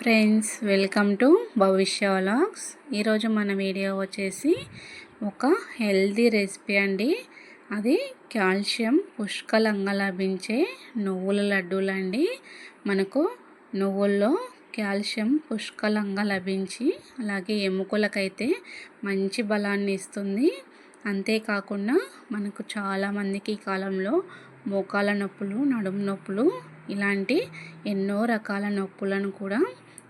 Friends welcome to Bhavishya vlogs. ఈరోజు మన video వచ్చేసి ఒక హెల్దీ రెసిపీ అండి. అది కాల్షియం పుష్కలంగా లభించే నువ్వుల లడ్డూలు అండి. మనకు నువ్వుల్లో కాల్షియం పుష్కలంగా లభించి అలాగే ఎముకలకైతే మంచి బలాన్ని ఇస్తుంది. అంతేకాకుండా మనకు చాలామందికి ఈ కాలంలో మోకాల నొప్పులు నడుము నొప్పులు ఇలాంటి ఎన్నో రకాల నొప్పులను కూడా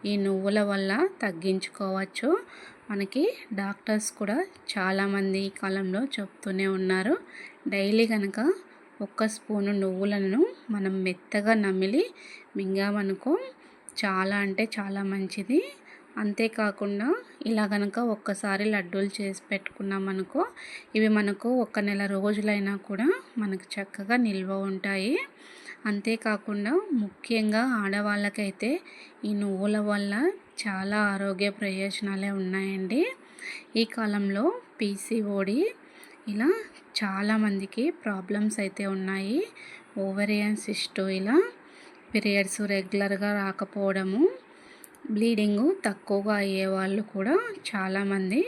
ఈ నువ్వుల వల్ల తగ్గించుకోవచ్చు. మనకి డాక్టర్స్ కూడా చాలామంది ఈ కాలంలో చెప్తూనే ఉన్నారు. డైలీ కనుక ఒక్క స్పూను నువ్వులను మనం మెత్తగా నమిలి మింగామనుకో చాలా అంటే చాలా మంచిది. అంతేకాకుండా ఇలా కనుక ఒక్కసారి లడ్డూలు చేసి పెట్టుకున్నామనుకో ఇవి మనకు ఒక నెల రోజులైనా కూడా మనకు చక్కగా నిల్వ ఉంటాయి. అంతేకాకుండా ముఖ్యంగా ఆడవాళ్ళకైతే ఈ నువ్వుల వల్ల చాలా ఆరోగ్య ప్రయోజనాలే ఉన్నాయండి. ఈ కాలంలో పీసీఓడి ఇలా చాలామందికి ప్రాబ్లమ్స్ అయితే ఉన్నాయి. ఓవరియన్ సిస్టు ఇలా పీరియడ్స్ రెగ్యులర్గా రాకపోవడము బ్లీడింగు తక్కువగా అయ్యే వాళ్ళు కూడా చాలామంది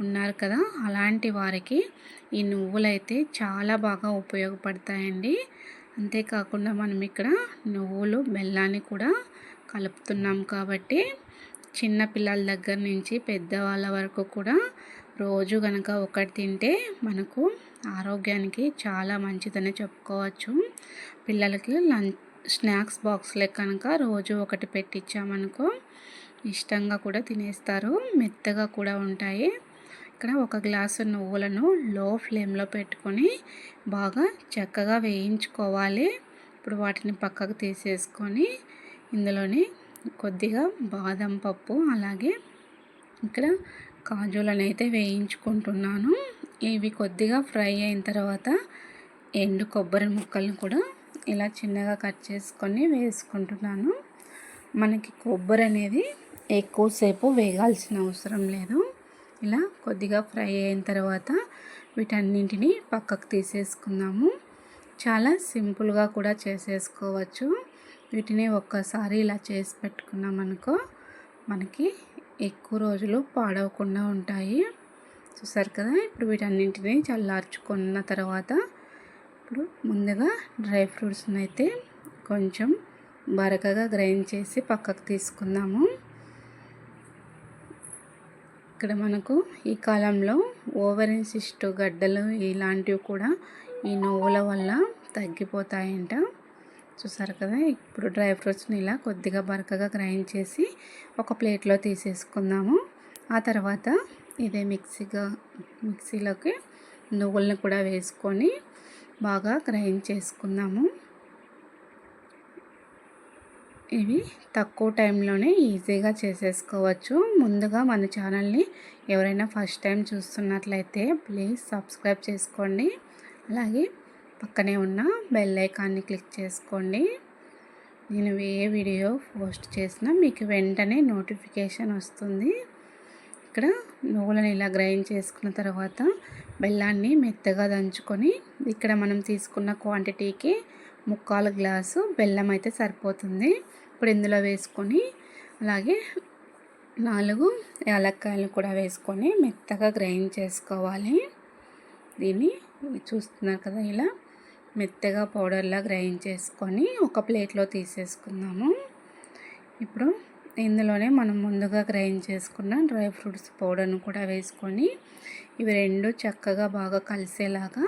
ఉన్నారు కదా. అలాంటి వారికి ఈ నువ్వులైతే చాలా బాగా ఉపయోగపడతాయండి. అంతేకాకుండా మనం ఇక్కడ నువ్వులు బెల్లాన్ని కూడా కలుపుతున్నాం కాబట్టి చిన్న పిల్లల దగ్గర నుంచి పెద్దవాళ్ళ వరకు కూడా రోజు కనుక ఒకటి తింటే మనకు ఆరోగ్యానికి చాలా మంచిదని చెప్పుకోవచ్చు. పిల్లలకి లంచ్ స్నాక్స్ బాక్స్లే కనుక రోజు ఒకటి పెట్టించామనుకో ఇష్టంగా కూడా తినేస్తారు మెత్తగా కూడా ఉంటాయి. ఇక్కడ ఒక గ్లాసు నువ్వులను లో ఫ్లేమ్లో పెట్టుకొని బాగా చక్కగా వేయించుకోవాలి. ఇప్పుడు వాటిని పక్కకు తీసేసుకొని ఇందులోని కొద్దిగా బాదం పప్పు అలాగే ఇక్కడ కాజులను అయితే వేయించుకుంటున్నాను. ఇవి కొద్దిగా ఫ్రై అయిన తర్వాత ఎండు కొబ్బరి ముక్కలను కూడా ఇలా చిన్నగా కట్ చేసుకొని వేసుకుంటున్నాను. మనకి కొబ్బరి అనేది ఎక్కువసేపు వేగాల్సిన అవసరం లేదు. ఇలా కొద్దిగా ఫ్రై అయిన తర్వాత వీటన్నింటినీ పక్కకు తీసేసుకుందాము. చాలా సింపుల్గా కూడా చేసేసుకోవచ్చు. వీటిని ఒక్కసారి ఇలా చేసి పెట్టుకున్నాం అనుకో మనకి ఎక్కువ రోజులు పాడవకుండా ఉంటాయి. చూసారు కదా? ఇప్పుడు వీటన్నింటినీ చల్లార్చుకున్న తర్వాత ఇప్పుడు ముందుగా డ్రై ఫ్రూట్స్ని అయితే కొంచెం బరకగా గ్రైండ్ చేసి పక్కకు తీసుకుందాము. ఇక్కడ మనకు ఈ కాలంలో ఓవర్ సిస్ట్ గడ్డలు ఇలాంటివి కూడా ఈ నువ్వుల వల్ల తగ్గిపోతాయంట. చూసారు కదా ఇప్పుడు డ్రై ఫ్రూట్స్ని ఇలా కొద్దిగా బరకగా గ్రైండ్ చేసి ఒక ప్లేట్లో తీసేసుకుందాము. ఆ తర్వాత ఇదే మిక్సీగా మిక్సీలోకి నువ్వులను కూడా వేసుకొని బాగా గ్రైండ్ చేసుకుందాము. ఇవి తక్కువ టైంలోనే ఈజీగా చేసేసుకోవచ్చు. ముందుగా మన ఛానల్ని ఎవరైనా ఫస్ట్ టైం చూస్తున్నట్లయితే ప్లీజ్ సబ్స్క్రైబ్ చేసుకోండి. అలాగే పక్కనే ఉన్న బెల్ ఐకాన్ని క్లిక్ చేసుకోండి. నేను ఏ వీడియో పోస్ట్ చేసినా మీకు వెంటనే నోటిఫికేషన్ వస్తుంది. ఇక్కడ నువ్వులను ఇలా గ్రైండ్ చేసుకున్న తర్వాత బెల్లాన్ని మెత్తగా దంచుకొని ఇక్కడ మనం తీసుకున్న క్వాంటిటీకి ముక్కాలు గ్లాసు బెల్లం అయితే సరిపోతుంది. ఇప్పుడు ఇందులో వేసుకొని అలాగే నాలుగు యాలక్కాయలు కూడా వేసుకొని మెత్తగా గ్రైండ్ చేసుకోవాలి. దీన్ని చూస్తున్నారు కదా ఇలా మెత్తగా పౌడర్లా గ్రైండ్ చేసుకొని ఒక ప్లేట్లో తీసేసుకుందాము. ఇప్పుడు ఇందులోనే మనం ముందుగా గ్రైండ్ చేసుకున్న డ్రై ఫ్రూట్స్ పౌడర్ను కూడా వేసుకొని ఇవి రెండు చక్కగా బాగా కలిసేలాగా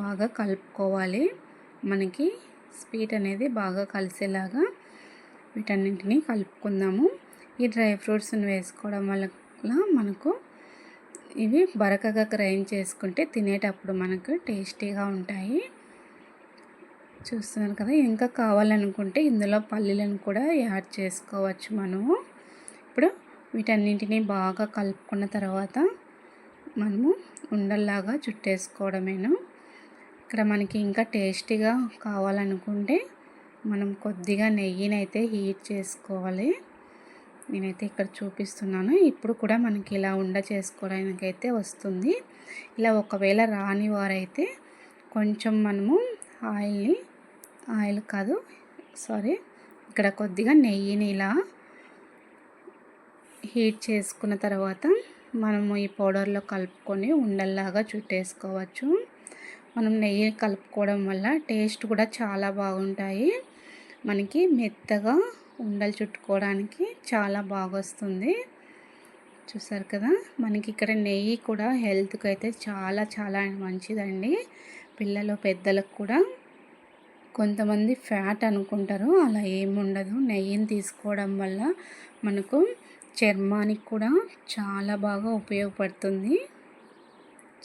బాగా కలుపుకోవాలి. మనకి స్వీట్ అనేది బాగా కలిసేలాగా వీటన్నింటినీ కలుపుకుందాము. ఈ డ్రై ఫ్రూట్స్ని వేసుకోవడం వల్ల మనకు ఇవి బరకగా గ్రైండ్ చేసుకుంటే తినేటప్పుడు మనకు టేస్టీగా ఉంటాయి. చూస్తున్నారు కదా ఇంకా కావాలనుకుంటే ఇందులో పల్లీలను కూడా యాడ్ చేసుకోవచ్చు మనము. ఇప్పుడు వీటన్నింటినీ బాగా కలుపుకున్న తర్వాత మనము ఉండల్లాగా చుట్టేసుకోవడమేను. ఇక్కడ మనకి ఇంకా టేస్టీగా కావాలనుకుంటే మనం కొద్దిగా నెయ్యిని అయితే హీట్ చేసుకోవాలి. నేనైతే ఇక్కడ చూపిస్తున్నాను. ఇప్పుడు కూడా మనకి ఇలా ఉండ చేసుకోవడానికి అయితే వస్తుంది. ఇలా ఒకవేళ రాని వారైతే కొంచెం మనము ఆయిల్ని ఆయిల్ కాదు సారీ ఇక్కడ కొద్దిగా నెయ్యిని ఇలా హీట్ చేసుకున్న తర్వాత మనము ఈ పౌడర్లో కలుపుకొని ఉండల్లాగా చుట్టేసుకోవచ్చు. మనం నెయ్యి కలుపుకోవడం వల్ల టేస్ట్ కూడా చాలా బాగుంటాయి. మనకి మెత్తగా ఉండలు చుట్టుకోవడానికి చాలా బాగొస్తుంది. చూసారు కదా? మనకి ఇక్కడ నెయ్యి కూడా హెల్త్కి అయితే చాలా చాలా మంచిదండి. పిల్లలు పెద్దలకు కూడా కొంతమంది ఫ్యాట్ అనుకుంటారు. అలా ఏముండదు. నెయ్యిని తీసుకోవడం వల్ల మనకు చర్మానికి కూడా చాలా బాగా ఉపయోగపడుతుంది.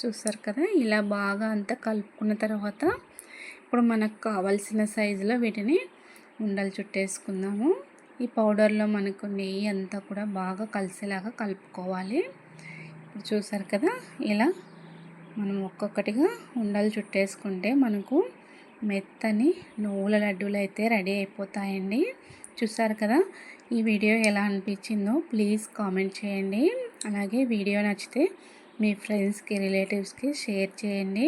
చూసారు కదా? ఇలా బాగా అంతా కలుపుకున్న తర్వాత ఇప్పుడు మనకు కావాల్సిన సైజులో వీటిని ఉండలు చుట్టేసుకుందాము. ఈ పౌడర్లో మనకు నెయ్యి అంతా కూడా బాగా కలిసేలాగా కలుపుకోవాలి. ఇప్పుడు చూసారు కదా? ఇలా మనం ఒక్కొక్కటిగా ఉండలు చుట్టేసుకుంటే మనకు మెత్తని నువ్వుల లడ్డూలు అయితే రెడీ అయిపోతాయండి. చూసారు కదా? ఈ వీడియో ఎలా అనిపించిందో ప్లీజ్ కామెంట్ చేయండి. అలాగే వీడియో నచ్చితే మీ ఫ్రెండ్స్కి రిలేటివ్స్కి షేర్ చేయండి.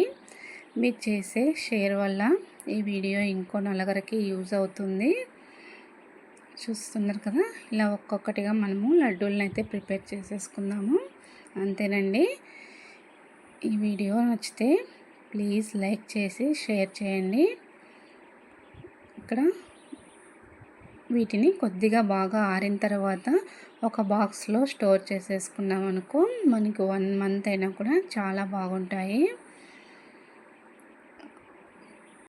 మీరు చేసే షేర్ వల్ల ఈ వీడియో ఇంకో నలుగురికి యూజ్ అవుతుంది. చూస్తున్నారు కదా? ఇలా ఒక్కొక్కటిగా మనము లడ్డూలను అయితే ప్రిపేర్ చేసేసుకుందాము. అంతేనండి. ఈ వీడియో నచ్చితే ప్లీజ్ లైక్ చేసి షేర్ చేయండి. ఇక్కడ వీటిని కొద్దిగా బాగా ఆరిన తర్వాత ఒక బాక్స్లో స్టోర్ చేసేసుకున్నాం అనుకో మనకి వన్ మంత్ అయినా కూడా చాలా బాగుంటాయి.